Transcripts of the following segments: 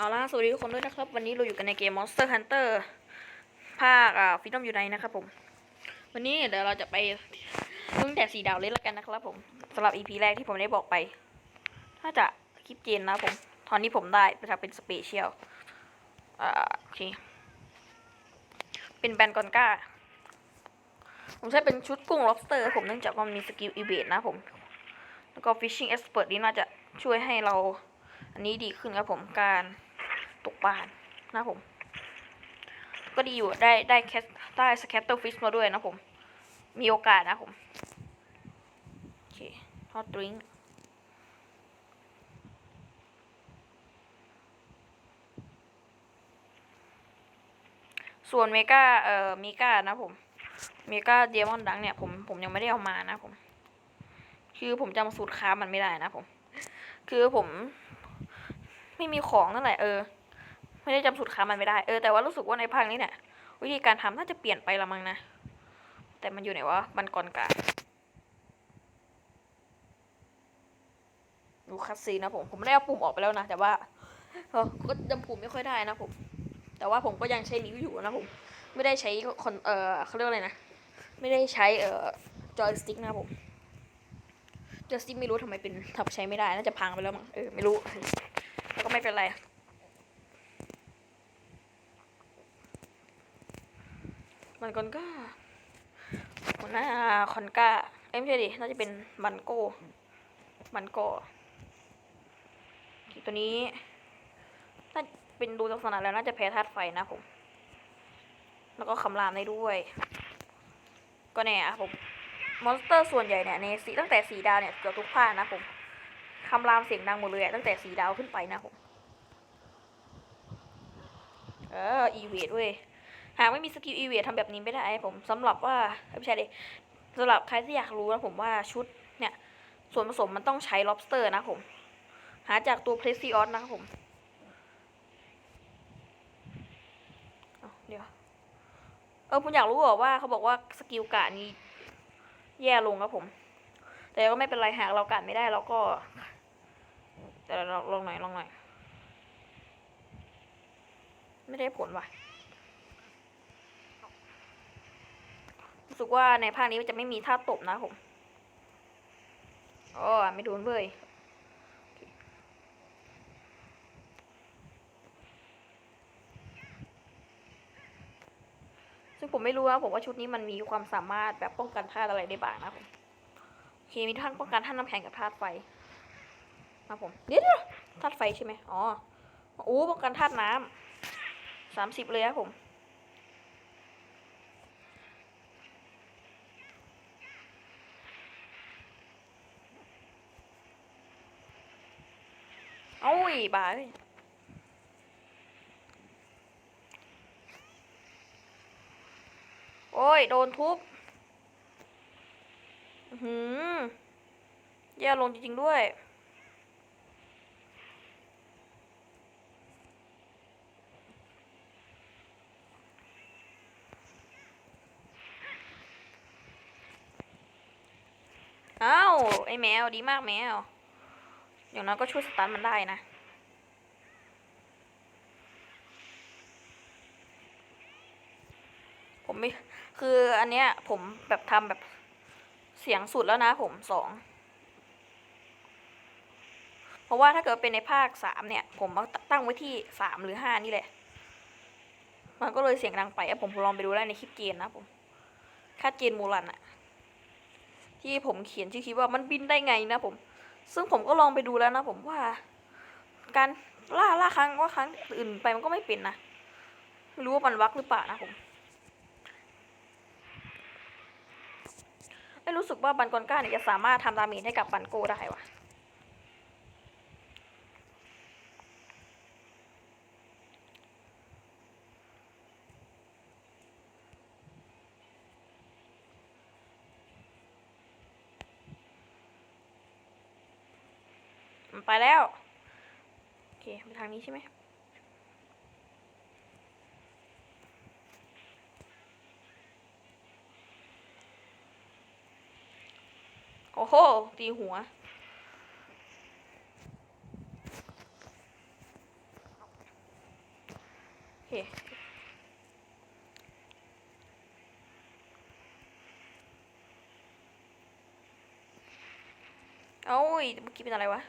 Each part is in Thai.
เอาล่ะสวัสดีทุกคนด้วยนะครับ วันนี้เราอยู่กันในเกม Monster Hunter ภาคอ่าฟิตอมยูไนนะครับผม วันนี้เดี๋ยวเราจะไปตั้งแต่สีดาวเลยแล้วกันนะครับผมสำหรับ EP แรกที่ผมได้บอกไป ถ้าจะคลิปเจนนะผมตอนนี้ผมได้ไปทำเป็นสเปเชียลอ่าโอเคเป็นแบนกอนก้า ผมใช้เป็นชุดกุ้ง lobster ครับผมเนื่องจากว่ามันมีสกิลอีเวทนะผม แล้วก็ fishing expert นี่น่าจะช่วยให้เราอันนี้ดีขึ้นครับผมการ ตกปลานะผม ก็ดีอยู่ได้ได้แคสได้สแคตเตอร์ฟิชมาด้วยนะผม มีโอกาสนะผมโอเคฮอตดริงส่วนเมกาเอ่อเมกานะผม เมกาเดมอนดังเนี่ยผมผมยังไม่ได้เอามานะผม คือผมจำสูตรค้ามันไม่ได้นะผม คือผม ไม่มีของนั่นแหละเออ ไม่ได้จำสูตรค้ามันไม่ได้ เออ แต่ว่ารู้สึกว่าในภาคนี้เนี่ย วิธีการทำน่าจะเปลี่ยนไปละมั้งนะ แต่มันอยู่ไหนวะ มันก่อนกาดูคัสซีนะผม ผมไม่ได้เอาปุ่มออกไปแล้วนะ แต่ว่าเออก็จำปุ่มไม่ค่อยได้นะผม แต่ว่าผมก็ยังใช้นิ้วอยู่นะผม ไม่ได้ใช้คอนเออเขาเรียกอะไรนะ ไม่ได้ใช้เออจอยสติ๊กนะผมจอยสติ๊กไม่รู้ทำไมเป็นทับใช้ไม่ได้ น่าจะพังไปแล้วมั้ง เออ ไม่รู้แล้วก็ไม่เป็นไร มันก่อนก็หัวหน้าคอนก้า เอ้ยไม่ใช่ดิ น่าจะเป็นบันโก้บันโก้ตัวนี้ น่าเป็นดูลักษณะแล้วน่าจะแพ้ธาตุไฟนะผม แล้วก็คำรามได้ด้วย ก็เนี่ยผม มอนสเตอร์ส่วนใหญ่เนี่ยในสีตั้งแต่สีดาวเนี่ยเกือบทุกภาคนะผมคำรามเสียงดังหมดเลยตั้งแต่สีดาวขึ้นไปนะผม เอออีเวทเว้ย หากไม่มีสกิลอีเวททำแบบนี้ไม่ได้ผมสำหรับว่าเอ้ยไม่ใช่เลยสำหรับใครที่อยากรู้นะผมว่าชุดเนี่ยส่วนผสมมันต้องใช้ lobster นะผม หาจากตัว p r e c i o s นะครับผมเเดี๋ยวเออผมอยากรู้เหรอว่าเขาบอกว่าสกิลกะนี้แย่ลงครับผม แต่ก็ไม่เป็นไรหากเรากะไม่ได้เราก็ แต่เราลองหน่อยลองหน่อย ไม่ได้ผลว่ะ รู้สึกว่าในภาคนี้จะไม่มีท่าตบนะผมอ๋อไม่โดนเว้ยซึ่งผมไม่รู้นะผมว่าชุดนี้มันมีความสามารถแบบป้องกันธาตุอะไรได้บ้างนะผมโอเคมีท่านป้องกันท่านน้ำแข็งกับธาตุไฟนะผมเดี๋ยวธาตุไฟใช่ไหมอ๋อโอ้ป้องกันธาตุน้ำสามสิบเลยครับผม ยบาเอ้ยโอ้ย โดนทุบหืมแย่ลงจริง ๆ ด้วย อ้าว ไอ้แมว ดีมากแมว อย่างน้อยก็ช่วยสตันมันได้นะ ผม ไม่คืออันเนี้ยผมแบบทำแบบเสียงสุดแล้วนะผมสองเพราะว่าถ้าเกิดเป็นในภาคสามเนี่ย ผมตั้งไว้ที่สามหรือห้านี่แหละ มันก็เลยเสียงดังไปอะผมลองไปดูได้ในคลิปเกณฑ์นะผมค่าเกณฑ์มูลันอะที่ผมเขียนชื่อคลิปว่ามันบินได้ไงนะผม ซึ่งผมก็ลองไปดูแล้วนะผมว่า การล่าล่าครั้งว่าครั้งอื่นไปมันก็ไม่เป็นนะไม่รู้ว่ามันวักหรือเปล่านะผม ไม่รู้สึกว่าบันกอนก้าเนี่ยจะสามารถทำดาเมจให้กับบันโกได้วะมันไปแล้ว โอเคไปทางนี้ใช่ไหม โอ้โห ตีหัวเคเอ้ยเมื่อกี้เป็นอะไรวะ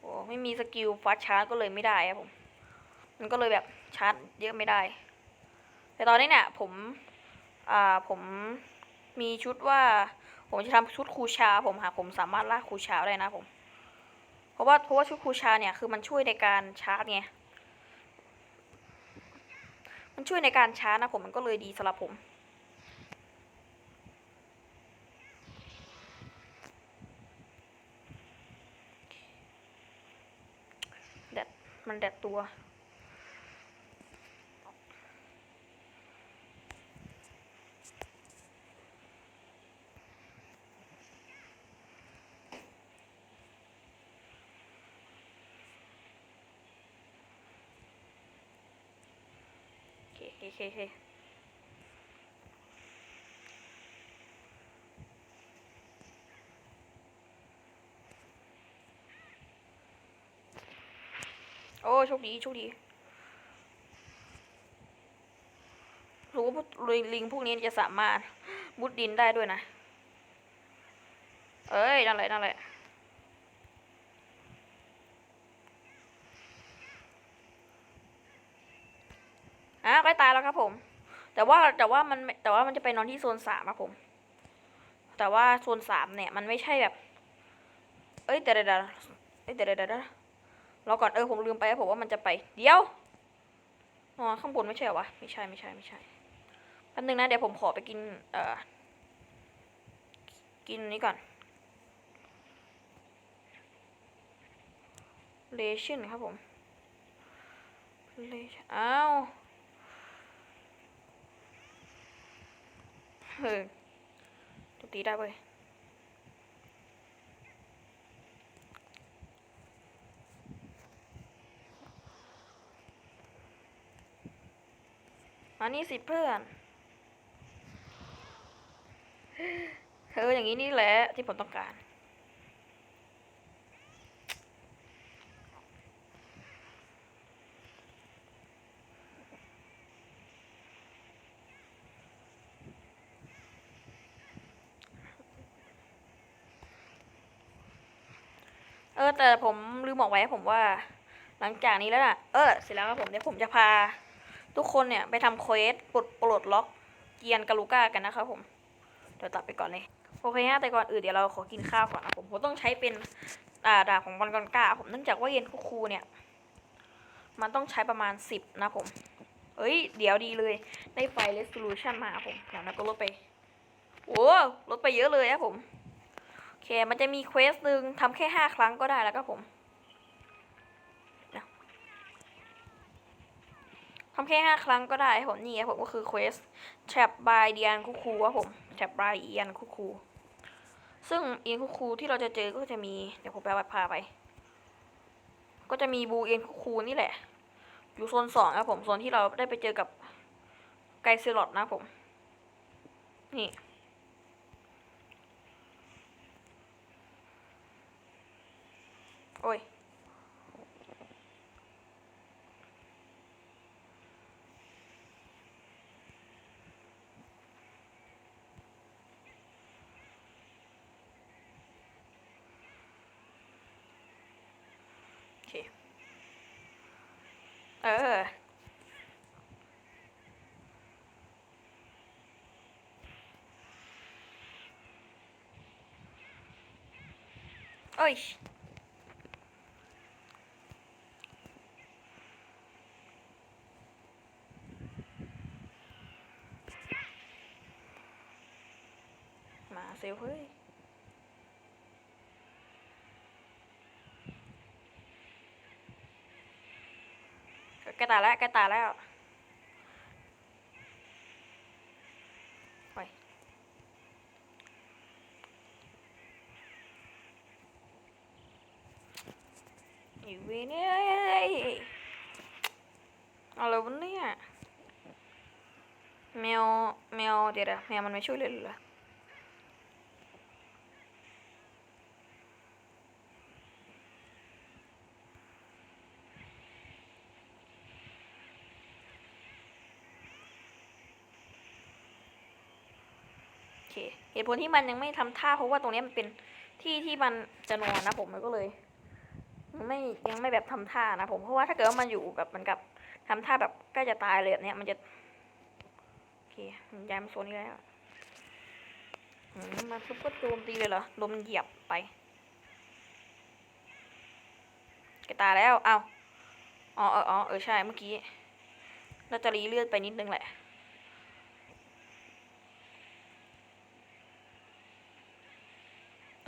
โอ้ไม่มีสกิลฟาสต์ชาร์จก็เลยไม่ได้ครับผม มันก็เลยแบบชาร์จเยอะไม่ได้ แต่ตอนนี้เนี่ยผม อ่าผมมีชุดว่าผมจะทำชุดคูชา ผมหากผมสามารถลากคูชาได้นะผม เพราะว่าเพราะว่าชุดคูชาเนี่ยคือมันช่วยในการชาร์จไง มันช่วยในการชาร์จนะผมมันก็เลยดีสำหรับผมแดดมันแดดตัว เคโอเคโอเคโอเคโอ้โชคดีโชคดีรู้ว่าพวกลิงพวกนี้จะสามารถมุดดินได้ด้วยนะ เอ้ย นั่นแหละนั่นแหละใกล้ตายแล้วครับผม แต่ว่าแต่ว่ามันแต่ว่ามันจะไปนอนที่โซนสามครับผม แต่ว่าโซนสามเนี่ยมันไม่ใช่แบบ เอ้ยเดี๋ยวเดี๋ยวเดี๋ยวเอ้ยเดี๋ยวเดี๋ยวเดี๋ยวรอก่อนเออผมลืมไปผมว่ามันจะไป เดี๋ยวอ๋อข้างบนไม่ใช่เหรอวะไม่ใช่ไม่ใช่ไม่ใช่แป๊บนึงนะเดี๋ยวผมขอไปกินเอ่อกินนี้ก่อนเลชั่นครับผมเลชั่นอ้าว เออจะตีได้เว้ยมานี่สิเพื่อน เอออย่างนี้นี่แหละที่ผมต้องการ เออ แต่ผมลืมบอกไว้ผมว่า หลังจากนี้แล้วน่ะเออ เสร็จแล้วครับผมเดี๋ยวผมจะพา ทุกคนเนี่ยไปทำเควสปลดปลดล็อกเกียนกาลูก้ากันนะครับผม เดี๋ยวตัดไปก่อนเลย โอเคฮะแต่ก่อนอื่นเดี๋ยวเราขอกินข้าวก่อนนะผมผมต้องใช้เป็นอ่าดาของวันกอนก้า ผมเนื่องจากว่าเย็นคูคูเนี่ย มันต้องใช้ประมาณสิบนะผม เอ้ย เดี๋ยวดีเลยได้ไฟ resolution มาครับผมอย่างนั้นก็ลดไป โอ้ลดไปเยอะเลยครับผม ค มันจะมีเควสหนึ่งทำแค่ห้าครั้งก็ได้แล้วครับผมทำแค่ห้าครั้งก็ได้ผมนี่ครับผมก็คือเควส Trap by เดียนคูคูครับผม Trap by เอียนคูคูซึ่งเอียนคูคูที่เราจะเจอก็จะมีเดี๋ยวผมไปพาไป ก็จะมีบูเอียนคูคูนี่แหละ อยู่โซนสองครับผมโซนที่เราได้ไปเจอกับไกเซลอดนะผม นี่ โอ้ยโอเค เออ โอ้ย มาเซลเฮ้ยกตายแล้วกตายแล้วอยอยู่วยเนี่ยอะไรวะเนี่ยแมวแมวเดี๋ยวนะแมวมันไม่ช่วยเลยหรอ เห ตุผลที่มันยังไม่ทำท่าเพราะว่าตรงนี้มันเป็นที่ที่มันจะนอนนะผมมันก็เลยไม่ยังไม่แบบทำท่านะผมเพราะว่าถ้าเกิดว่ามันอยู่แบบเหมันกับทำท่าแบบใกล้จะตายเลยแบบเนี้ยมันจะโอเคย้ายมาโซนนี้แล้วมันซุปก็โจมตีเลยเหรอลมเหยียบไปแกตาแล้วเอาอ๋อเอออ๋อเออใช่เมื่อกี้น่าจะรีเลือดไปนิดนึงแหละ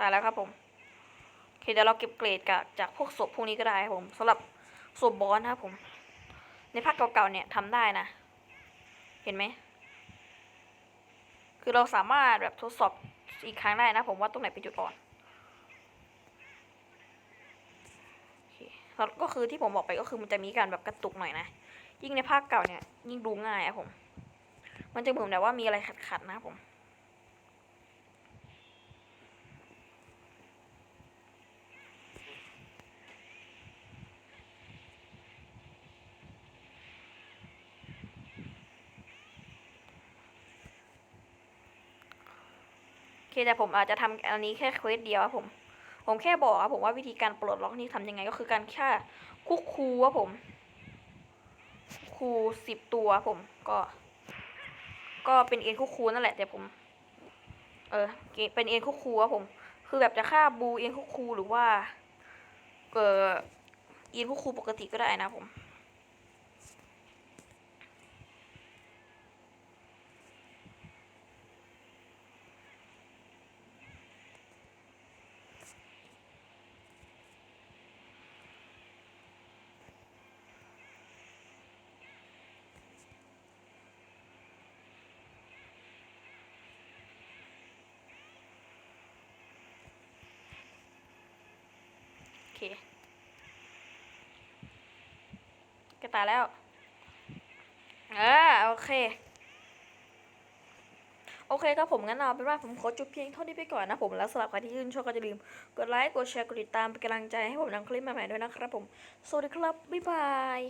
ตายแล้วครับผมโอเคเดี๋ยวเราเก็บเกรดจากจากพวกศพพวกนี้ก็ได้ครับผมสำหรับศพบอสนะครับผม ในภาคเก่าๆเนี่ยทำได้นะ เห็นไหมคือเราสามารถแบบทดสอบอีกครั้งได้นะผมว่าตรงไหนเป็นจุดอ่อนโอเคแล้วก็คือที่ผมบอกไปก็คือมันจะมีการแบบกระตุกหน่อยนะ ยิ่งในภาคเก่าเนี่ยยิ่งดูง่ายอะผม มันจะเหมือนแบบว่ามีอะไรขัดๆนะครับผม เคแต่ผมอาจจะทำอันนี้แค่เควสเดียวครับผม ผมแค่บอกครับผมว่าวิธีการปลดล็อกนี่ทำยังไงก็คือการแค่คุกคูครับผม คูสิบตัวผมก็ ก็เป็นเอ็นคุกคูนั่นแหละแต่ผม เออเป็นเอ็นคุกคูครับผม คือแบบจะฆ่าบูเอ็นคุกคูหรือว่า เออเอ็นคุกคูปกติก็ได้นะผม ตายแล้ว เออโอเค โอเคครับผมงั้นเอาเป็นว่าผมขอจบเพียงเท่านี้ไปก่อนนะผมแล้วสำหรับใครที่ยื่นชอบก็จะลืม กดไลค์กดแชร์กดติดตามเป็นกำลังใจให้ผมทำคลิปใหม่ๆด้วยนะครับผม สวัสดีครับ บ๊ายบาย